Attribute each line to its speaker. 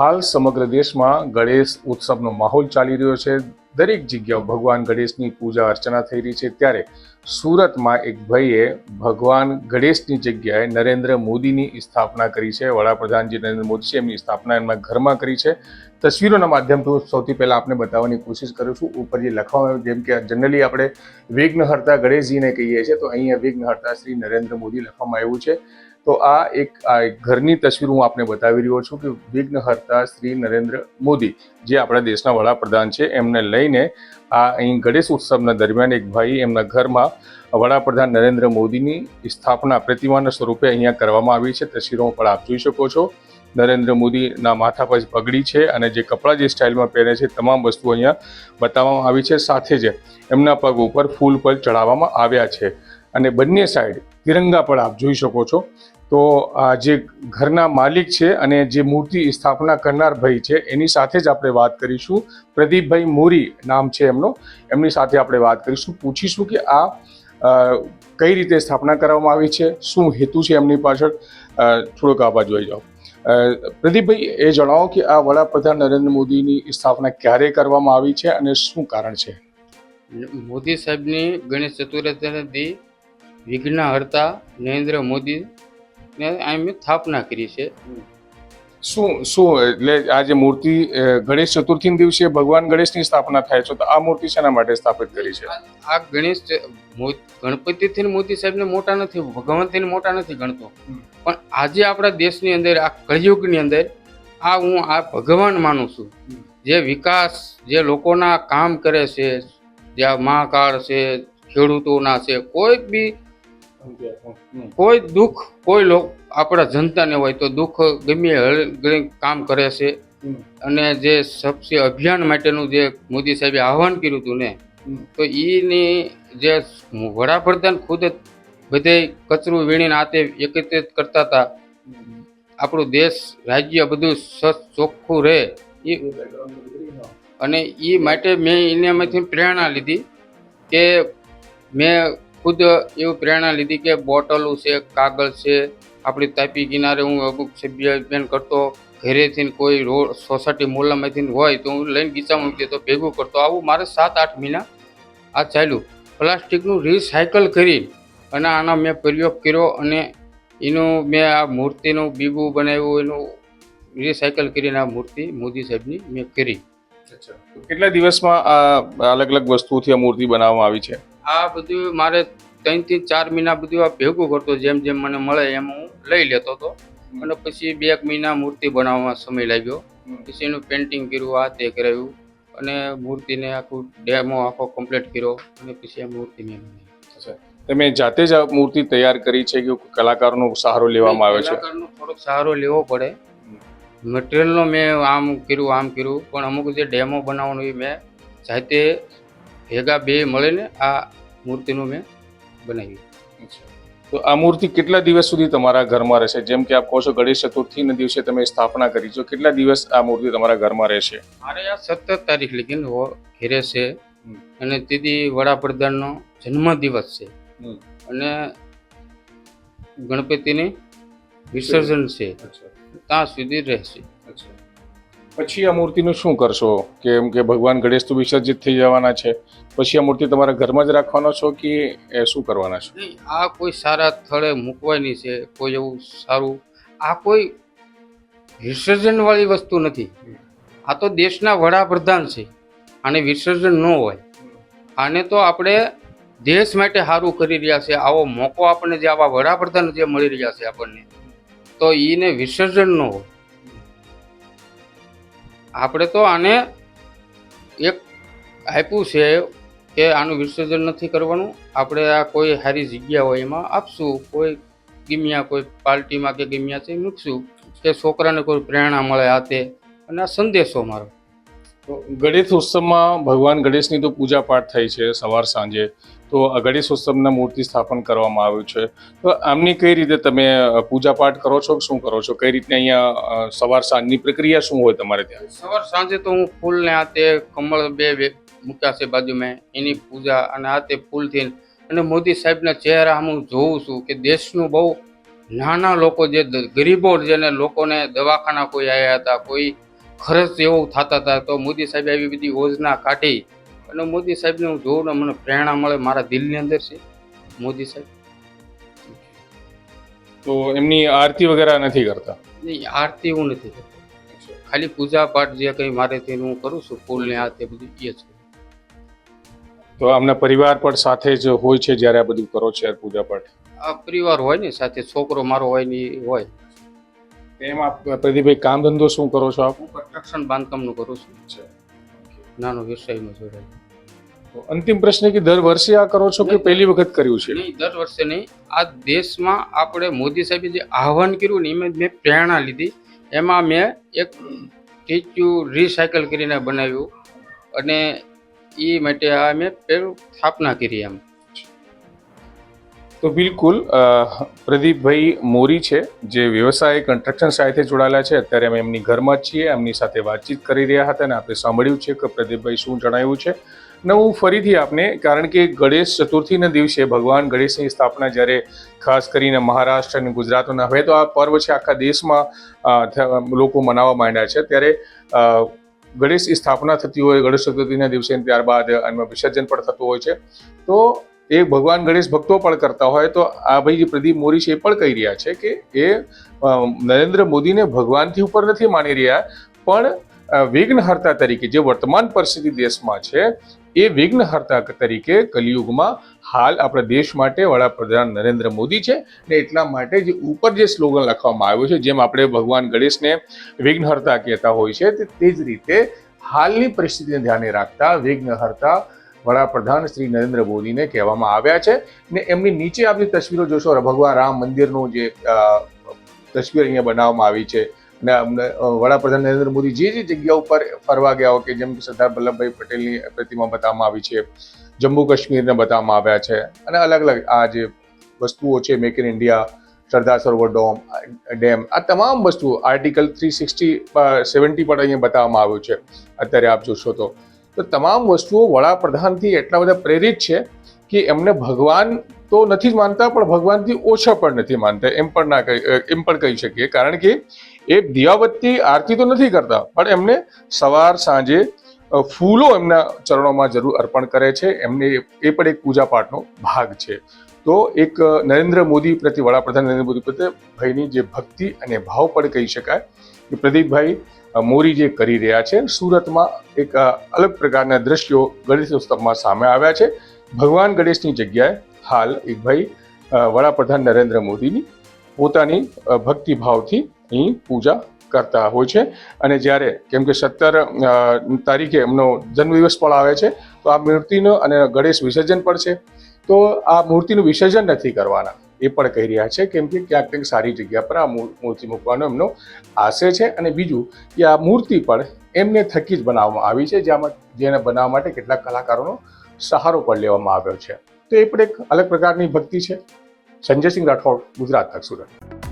Speaker 1: હાલ સમગ્ર દેશમાં ગણેશ ઉત્સવનો માહોલ ચાલી રહ્યો છે. દરેક જગ્યાઓ ભગવાન ગણેશની પૂજા અર્ચના થઈ રહી છે. ત્યારે સુરતમાં એક ભાઈએ ભગવાન ગણેશની જગ્યાએ નરેન્દ્ર મોદીની સ્થાપના કરી છે. વડાપ્રધાન જે નરેન્દ્ર મોદી છે, એમની સ્થાપના એમના ઘરમાં કરી છે. તસવીરોના માધ્યમથી હું સૌથી પહેલાં આપને બતાવવાની કોશિશ કરું છું. ઉપર જે લખવામાં આવ્યું જેમ કે જનરલી આપણે વિઘ્નહર્તા ગણેશજીને કહીએ છીએ, તો અહીંયા વિઘ્નહર્તા શ્રી નરેન્દ્ર મોદી લખવામાં આવ્યું છે. તો આ એક, આ ઘરની તસવીર હું આપને બતાવી રહ્યો છું કે વિઘ્નહર્તા શ્રી નરેન્દ્ર મોદી, જે આપણા દેશના વડાપ્રધાન છે, એમને લઈને આ અહીં ગણેશ ઉત્સવના દરમિયાન એક ભાઈ એમના ઘરમાં વડાપ્રધાન નરેન્દ્ર મોદીની સ્થાપના પ્રતિમાના સ્વરૂપે અહીંયા કરવામાં આવી છે. તસવીરો પણ આપ જોઈ શકો છો. નરેન્દ્ર મોદીના માથા પર પગડી છે અને જે કપડાં જે સ્ટાઇલમાં પહેરે છે તમામ વસ્તુઓ અહીંયા બતાવવામાં આવી છે. સાથે જ એમના પગ ઉપર ફૂલ પર ચડાવવામાં આવ્યા છે. અને બંને સાઈડ તિરંગા પણ આપ જોઈ શકો છો. તો આ જે ઘરના માલિક છે અને જે મૂર્તિ સ્થાપના કરનાર ભાઈ છે, એની સાથે જ આપણે વાત કરીશું. પ્રદીપભાઈ મોરી નામ છે એમનો. એમની સાથે આપણે વાત કરીશું. પૂછીશું કે આ કઈ રીતે સ્થાપના કરવામાં આવી છે? શું હેતુ છે એમની પાછળ? થોડોક આવા જોઈ જાઓ. પ્રદીપભાઈ, એ જણાવો કે આ વડાપ્રધાન નરેન્દ્ર મોદીની સ્થાપના ક્યારે કરવામાં આવી છે અને શું કારણ છે?
Speaker 2: મોદી સાહેબની ગણેશ ચતુર્થીના દી વિઘ્નહર્તા નરેન્દ્ર મોદી ને અમે સ્થાપના કરી છે.
Speaker 1: શું શું એટલે આ જે મૂર્તિ ગણેશ ચતુર્થી દિવસે ભગવાન ગણેશની સ્થાપના થાય છે તો આ મૂર્તિ શેના માટે સ્થાપિત કરી છે?
Speaker 2: આ ગણેશ ગણપતિથી મોદી સાહેબને મોટા નથી ભગવાનથી મોટા નથી ગણતો. પણ આજે આપણા દેશની અંદર આ કળિયુગની અંદર આ હું આ ભગવાન માનું છું. જે વિકાસ જે લોકોના કામ કરે છે જે મહાકાળ છે ખેડૂતોના છે કોઈ બી કોઈ દુઃખ કોઈ આપણા જનતાને હોય તો દુઃખ ગમે કામ કરે છે. અને જે સબસે અભિયાન માટેનું જે મોદી સાહેબે આહવાન કર્યું હતું ને તો એની જે વડાપ્રધાન ખુદ બધે કચરું વીણીને આતે એકત્રિત કરતા હતા. આપણું દેશ રાજ્ય બધું સ્વચ્છ ચોખ્ખું રહે. એ અને એ માટે મેં એનામાંથી પ્રેરણા લીધી કે મેં ખુદ એવું પ્રેરણા લીધી કે બોટલો છે, કાગળ છે, આપણી તાપી કિનારે હું અમુક સભ્ય બેન કરતો, ઘરેથી કોઈ રોડ સોસાયટી મોહલ્લામાંથી હોય તો હું લઈને ગીચામાં મૂકી તો ભેગું કરતો. આવું મારે સાત આઠ મહિના આ ચાલ્યું. પ્લાસ્ટિકનું રિસાયકલ કરી અને આનો મેં પ્રયોગ કર્યો અને એનું મેં આ મૂર્તિનું બીબું બનાવ્યું, એનું રિસાયકલ કરીને આ મૂર્તિ મોદી સાહેબની મેં કરી.
Speaker 1: કેટલા દિવસમાં આ અલગ અલગ વસ્તુથી આ મૂર્તિ બનાવવામાં આવી છે?
Speaker 2: આ બધું મારે ત્રણથી ચાર મહિના બધું આ ભેગું કરતો જેમ જેમ મને મળે એમ હું લઈ લેતો હતો અને પછી બે એક મહિના મૂર્તિ બનાવવામાં સમય લાગ્યો. પછી એનું પેન્ટિંગ કર્યું આ તે કરાવ્યું અને મૂર્તિને આખું ડેમો આખો કમ્પ્લીટ કર્યો અને પછી આ મૂર્તિ મેં
Speaker 1: તમે જાતે જ આ મૂર્તિ તૈયાર કરી છે કે કલાકારનો સહારો લેવામાં આવે છે?
Speaker 2: કલાકારનો થોડોક સહારો લેવો પડે. મટીરિયલનો મેં આમ કર્યું આમ કર્યું. પણ અમુક જે ડેમો બનાવવાનું એ મેં જાતે ભેગા બે મળીને આ મૂર્તિનું મેં બનાવ્યું.
Speaker 1: તો આ મૂર્તિ કેટલા દિવસ સુધી તમારા ઘરમાં રહેશે? જેમ કે આપ કહો છો ગણેશ ચતુર્થીના દિવસે તમે સ્થાપના કરી છો. કેટલા દિવસ આ મૂર્તિ તમારા ઘરમાં રહેશે?
Speaker 2: મારે આ સત્તર તારીખ લગીન ઘેરે છે. અને તેથી વડાપ્રધાનનો જન્મદિવસ છે. અને ગણપતિની વિસર્જન છે. ત્યાં સુધી રહેશે.
Speaker 1: પછી આ મૂર્તિનું શું કરશો? કેમ કે ભગવાન ગણેશ તો વિસર્જિત થઈ જવાના છે. પછી આ મૂર્તિ તમારા ઘરમાં જ રાખવાનો છો કે એ શું કરવાના છો?
Speaker 2: આ કોઈ સારા સ્થળે મૂકવાની છે, કોઈ એવું સારું. આ કોઈ વિસર્જનવાળી વસ્તુ નથી. આ તો દેશના વડાપ્રધાન છે. આને વિસર્જન ન હોય. આને તો આપણે દેશ માટે સારું કરી રહ્યા છે. આવો મોકો આપણને જે આવા વડાપ્રધાન જે મળી રહ્યા છે આપણને, તો એને વિસર્જન ન હોય. આપણે તો આને એક આપ્યું છે કે આનું વિસર્જન નથી કરવાનું. આપણે આ કોઈ સારી જગ્યા હોય એમાં આપશું. કોઈ ગમ્યા, કોઈ પાર્ટીમાં કે ગમ્યા છે મૂકશું કે છોકરાને કોઈ પ્રેરણા મળે આ તે. અને આ સંદેશો મારો.
Speaker 1: ગણેશ ઉત્સવમાં ભગવાન ગણેશની તો પૂજા પાઠ થઈ છે સવાર સાંજે. તો ગણેશ ઉત્સવના મૂર્તિ સ્થાપન કરવામાં આવ્યું છે. તો આમની કઈ રીતે તમે પૂજા પાઠ કરો છો કે શું કરો છો? કઈ રીતે અહીંયા સવાર સાંજની પ્રક્રિયા શું હોય તમારે ત્યાં?
Speaker 2: સવાર સાંજે તો હું ફૂલને તે કમળ બે મૂક્યા છે બાજુમાં એની પૂજા અને તે ફૂલથી. અને મોદી સાહેબના ચહેરા હું જોઉં છું કે દેશનું બહુ નાના લોકો જે ગરીબો જેને લોકોને દવાખાના કોઈ આવ્યા હતા, કોઈ ખર્ચ એવો થતા હતા તો મોદી સાહેબ આવી બધી યોજના કાઢી અને મોદી સાહેબને હું જોઉં ને મને પ્રેરણા મળે મારા દિલની અંદર છે મોદી સાહેબ.
Speaker 1: તો એમની આરતી વગેરે નથી કરતા?
Speaker 2: નહીં આરતી હું નથી કરતો. ખાલી પૂજા પાઠ જે કંઈ મારેથી હું કરું છું ફૂલને આ તે બધું એ છે
Speaker 1: તો આમના પરિવાર પણ સાથે જ હોય છે જ્યારે આ બધું કરો છો પૂજા પાઠ?
Speaker 2: આ પરિવાર હોય ને સાથે છોકરો મારો હોય ને હોય.
Speaker 1: એમાં પ્રદીપભાઈ કામ ધંધો શું કરો છો આપ?
Speaker 2: હું કન્સ્ટ્રક્શન બાંધકામનું કરું છું. છે નાનો વ્યવસાયમાં જોડાય
Speaker 1: તો અંતિમ પ્રશ્ન કે દર વર્ષે આ કરો છો કે પહેલી વખત કર્યું છે?
Speaker 2: નહીં દર વર્ષે નહીં. આ દેશમાં આપણે મોદી સાહેબે જે આહવાન કર્યું ને એમાં મેં પ્રેરણા લીધી. એમાં મેં એક સ્ટેચ્યુ રિસાયકલ કરીને બનાવ્યું. અને એ માટે આ મેં પહેલું સ્થાપના કરી એમ.
Speaker 1: તો બિલકુલ પ્રદીપભાઈ મોરી છે, જે વ્યવસાય કન્સ્ટ્રક્શન સાથે જોડાયેલા છે. અત્યારે અમે એમની ઘરમાં જ છીએ, એમની સાથે વાતચીત કરી રહ્યા હતા અને આપણે સાંભળ્યું છે કે પ્રદીપભાઈ શું જણાવ્યું છે. ને હું ફરીથી આપને, કારણ કે ગણેશ ચતુર્થીના દિવસે ભગવાન ગણેશની સ્થાપના જ્યારે ખાસ કરીને મહારાષ્ટ્ર અને ગુજરાતના હવે તો આ પર્વ છે આખા દેશમાં લોકો મનાવવા માંડ્યા છે. ત્યારે ગણેશની સ્થાપના થતી હોય, ગણેશ ચતુર્થીના દિવસે ત્યારબાદ એનું વિસર્જન પણ થતું હોય છે. તો એ ભગવાન ગણેશ ભક્તો પણ કરતા હોય તો આ ભાઈ પ્રદીપ મોરી છે એ પણ કહી રહ્યા છે કે એ નરેન્દ્ર મોદીને ભગવાનથી ઉપર નથી માની રહ્યા, પણ વિઘ્નહર્તા તરીકે જે વર્તમાન પરિસ્થિતિ દેશમાં છે, એ વિઘ્નહર્તા તરીકે કલિયુગમાં હાલ આપણા દેશ માટે વડાપ્રધાન નરેન્દ્ર મોદી છે ને એટલા માટે જે ઉપર જે સ્લોગન લખવામાં આવ્યું છે, જેમ આપણે ભગવાન ગણેશને વિઘ્નહર્તા કહેતા હોય છે, તે જ રીતે હાલની પરિસ્થિતિને ધ્યાને રાખતા વિઘ્નહર્તા વડાપ્રધાન શ્રી નરેન્દ્ર મોદીને કહેવામાં આવ્યા છે ને એમની નીચે આપણી તસવીરો જોશો. ભગવાન, રામ મંદિરનું જે તસવીર અહીંયા બનાવવામાં આવી છે. અને વડાપ્રધાન નરેન્દ્ર મોદી જે જે જગ્યા ઉપર ફરવા ગયા હોય કે જેમ કે સરદાર વલ્લભભાઈ પટેલની પ્રતિમા બતાવવામાં આવી છે, જમ્મુ કાશ્મીરને બતાવવામાં આવ્યા છે અને અલગ અલગ આ જે વસ્તુઓ છે make in India Sardar Sarovar dome, dam, આ તમામ વસ્તુઓ, આર્ટિકલ થ્રી સિક્સટી સેવન્ટી પણ અહીંયા બતાવવામાં આવ્યું છે. અત્યારે આપ જોશો તો તો તમામ વસ્તુઓ વડાપ્રધાનથી એટલા બધા પ્રેરિત છે કે એમને ભગવાન તો નથી જ માનતા, પણ ભગવાનથી ઓછા પણ નથી માનતા, એમ પણ ના કહી એમ પણ કહી શકીએ. કારણ કે એ દિયાબત્તી આરતી તો નથી કરતા, પણ એમને સવાર, સાંજે ફૂલો એમના ચરણોમાં જરૂર અર્પણ કરે છે. એમને એ પણ એક પૂજા પાઠનો ભાગ છે. તો એક નરેન્દ્ર મોદી પ્રત્યે વડાપ્રધાન નરેન્દ્ર મોદી પ્રત્યે ભાઈની જે ભક્તિ અને ભાવ પણ કહી શકાય કે પ્રદીપભાઈ મોરી જે કરી રહ્યા છે, સુરતમાં એક અલગ પ્રકારના દ્રશ્યો ગણેશ ઉત્સવમાં સામે આવ્યા છે. ભગવાન ગણેશની જગ્યાએ હાલ એક ભાઈ વડાપ્રધાન નરેન્દ્ર મોદીની પોતાની ભક્તિભાવથી અહીં પૂજા કરતા હોય છે. અને જ્યારે, કેમ કે સત્તર તારીખે એમનો જન્મદિવસ પણ આવે છે, તો આ મૂર્તિનો અને ગણેશ વિસર્જન પણ છે. તો આ મૂર્તિનું વિસર્જન નથી કરવાના. એ પણ કહી રહ્યા છે કેમ કે ક્યાંક ક્યાંક સારી જગ્યા પર આ મૂર્તિ મૂકવાનો એમનો આશય છે અને બીજું કે આ મૂર્તિ પણ એમને થકી જ બનાવવામાં આવી છે, જેમાં, જેને બનાવવા માટે કેટલાક કલાકારોનો સહારો પણ લેવામાં આવ્યો છે. તો એ પણ એક અલગ પ્રકારની ભક્તિ છે. સંજયસિંહ રાઠોડ, ગુજરાત તક સુરત.